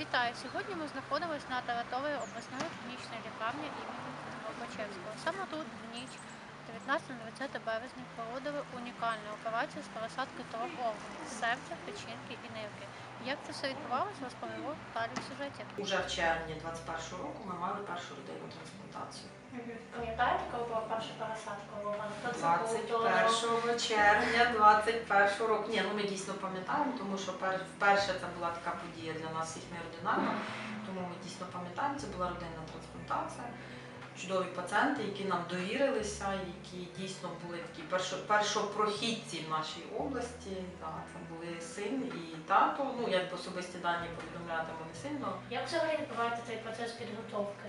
Вітаю! Сьогодні ми знаходимося на території обласної клінічної лікарні імені Лобачевського. Саме тут в ніч 19-20 березня проводили унікальну операцію з пересадки трьох органів – серця, печінки і нирки. Як це все відбувалося, розповіло далі в сюжеті. Уже в червні 21 року ми мали першу родинну трансплантацію. Пам'ятаєте, коли була перша пересадка органів? 21 червня 21 року. Ні, ну ми дійсно пам'ятаємо, тому що пер- вперше це була така подія для нас всіх неординарна, тому ми дійсно пам'ятаємо, це була родинна трансплантація. Чудові пацієнти, які нам довірилися, які дійсно були такі першо, першопрохідці в нашій області. Да, це були син і тато. Ну, як особисті дані повідомляти ми не сильно. Як взагалі відбувається цей процес підготовки?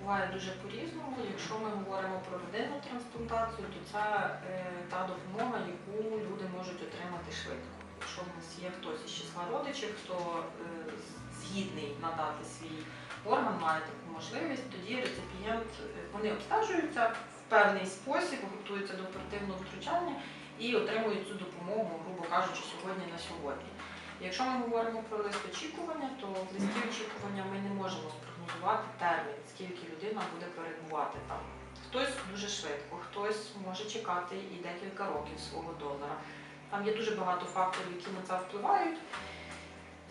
Буває дуже по-різному. Якщо ми говоримо про родинну трансплантацію, то це е, та допомога, яку люди можуть отримати швидко. Якщо в нас є хтось із числа родичів, хто е, згідний надати свій орган, має таку можливість, тоді реципієнт е, вони обстежуються в певний спосіб, готуються до оперативного втручання і отримують цю допомогу, грубо кажучи, сьогодні на сьогодні. Якщо ми говоримо про лист очікування, то в листі очікування ми не можемо спрогнозувати термін, скільки людина буде перебувати там. Хтось дуже швидко, хтось може чекати і декілька років свого донора. Там є дуже багато факторів, які на це впливають.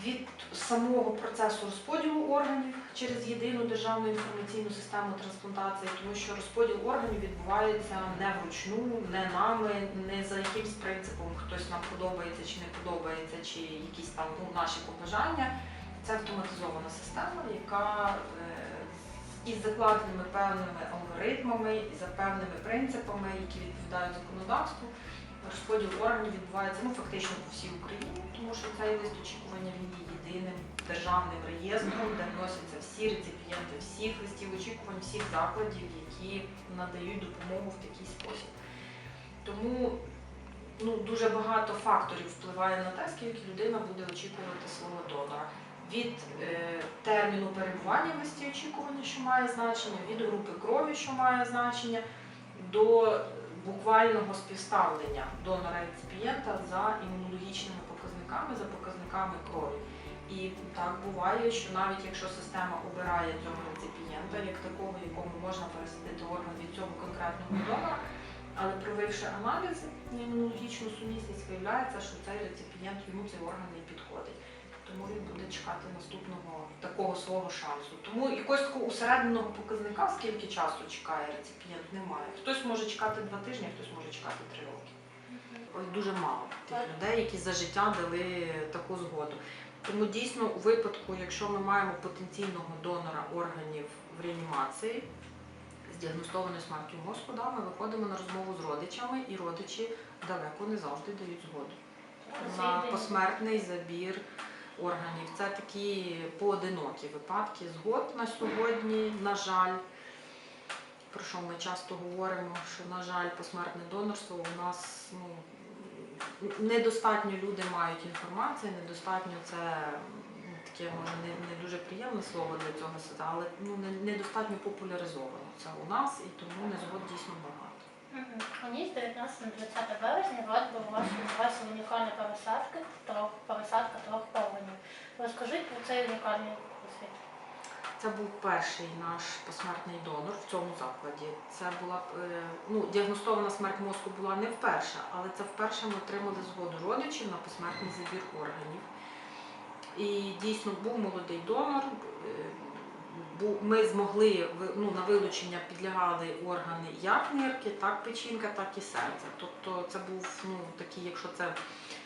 Від самого процесу розподілу органів через єдину державну інформаційну систему трансплантації, тому що розподіл органів відбувається не вручну, не нами, не за якимсь принципом хтось нам подобається чи не подобається, чи якісь там ну, наші побажання. Це автоматизована система, яка е, із закладеними певними алгоритмами і за певними принципами, які відповідають законодавству. Розподіл органів відбувається ну, фактично по всій Україні, тому що цей лист очікування він є єдиним державним реєстром, де вносяться всі реципієнти всіх листів очікувань, всіх закладів, які надають допомогу в такий спосіб. Тому ну, дуже багато факторів впливає на те, скільки людина буде очікувати свого донора. Від е, терміну перебування в листі очікування, що має значення, від групи крові, що має значення, до буквального співставлення донора реципієнта за імунологічними показниками, за показниками крові. І так буває, що навіть якщо система обирає цього реципієнта як такого, якому можна пересадити орган від цього конкретного донора, але провівши аналізи на імунологічну сумісність, виявляється, що цей реципієнт йому цей орган не підходить. Тому він буде чекати наступного такого свого шансу. Тому якогось такого усередненого показника, скільки часу чекає реципієнт, немає. Хтось може чекати два тижні, хтось може чекати три роки. Ось дуже мало тих людей, які за життя дали таку згоду. Тому дійсно, у випадку, якщо ми маємо потенційного донора органів в реанімації з діагностованою смертю мозку, да, ми виходимо на розмову з родичами, і родичі далеко не завжди дають згоду на посмертний забір органів. Це такі поодинокі випадки згод на сьогодні, на жаль. Про що ми часто говоримо, що, на жаль, посмертне донорство у нас ну, недостатньо люди мають інформації, недостатньо це ну, таке може не, не дуже приємне слово для цього але ну, не- недостатньо популяризовано це у нас і тому незгод дійсно багато. У ніч 19 на 20 березня вас була відбулася унікальна пересадка трьох, пересадка трьох органів. Розкажіть про цей унікальний досвід. Це був перший наш посмертний донор в цьому закладі. Це була е, ну, діагностована смерть мозку була не вперше, але це вперше ми отримали згоду родичів на посмертний забір органів. І дійсно був молодий донор. Ми змогли ну, на вилучення підлягали органи як нирки, так печінка, так і серце. Тобто це був ну, такий, якщо це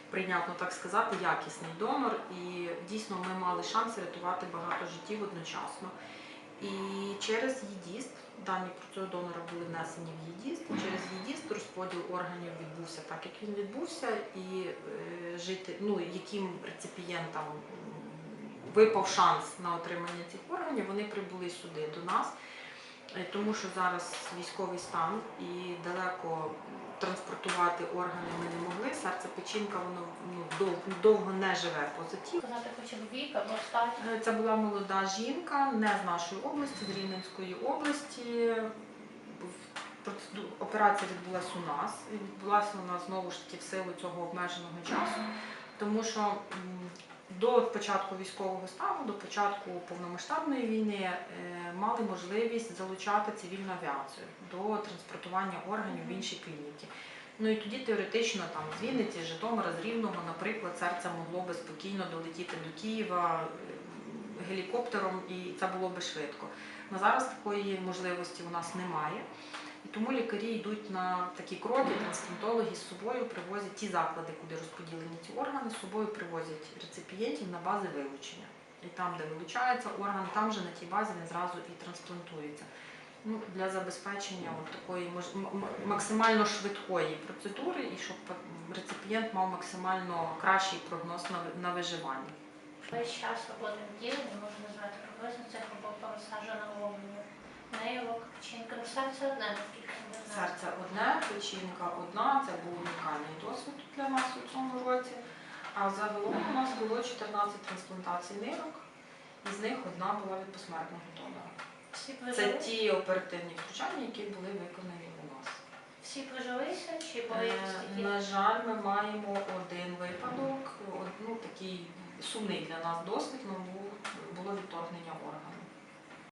прийнятно так сказати, якісний донор. І дійсно ми мали шанс рятувати багато життів одночасно. І через ЄДІСТ, дані про цього донора були внесені в ЄДІСТ, через ЄДІСТ розподіл органів відбувся так, як він відбувся, і е, жити, ну, яким реципієнтам випав шанс на отримання цих органів, вони прибули сюди до нас. Е, Тому що зараз військовий стан і далеко транспортувати органи ми не могли. Серце печінка воно ну, довго, довго не живе б вік або. Е, Це була молода жінка, не з нашої області, з Рівненської області. Операція відбулася у нас. І відбулася вона знову ж таки в силу цього обмеженого часу, тому що До початку військового стану, до початку повномасштабної війни е, мали можливість залучати цивільну авіацію до транспортування органів в інші клініки. Ну і тоді теоретично там з Вінниці, Житомира, з Рівного, наприклад, серце могло би спокійно долетіти до Києва е, гелікоптером, і це було би швидко. На зараз такої можливості у нас немає. І тому лікарі йдуть на такі кроки, трансплантологи з собою привозять ті заклади, куди розподілені ці органи, з собою привозять реципієнтів на бази вилучення. І там, де вилучається орган, там же на тій базі він зразу і трансплантується. Ну, для забезпечення от такої мож- максимально швидкої процедури і щоб реципієнт мав максимально кращий прогноз на виживання. Весь час роботи відділення можна назвати приблизно цифру по пересадженого обміну. Нейрок, печінка, ну серце одне, наскільки я. Серце одне, печінка одна, це був унікальний досвід для нас у цьому році. А загалом у нас було 14 трансплантацій нирок, із них одна була від посмертного донора. Всі Це ті оперативні втручання, які були виконані у нас. Всі прижилися чи були Е. На жаль, ми маємо один випадок, ну, такий сумний для нас досвід, ми було відторгнення органу.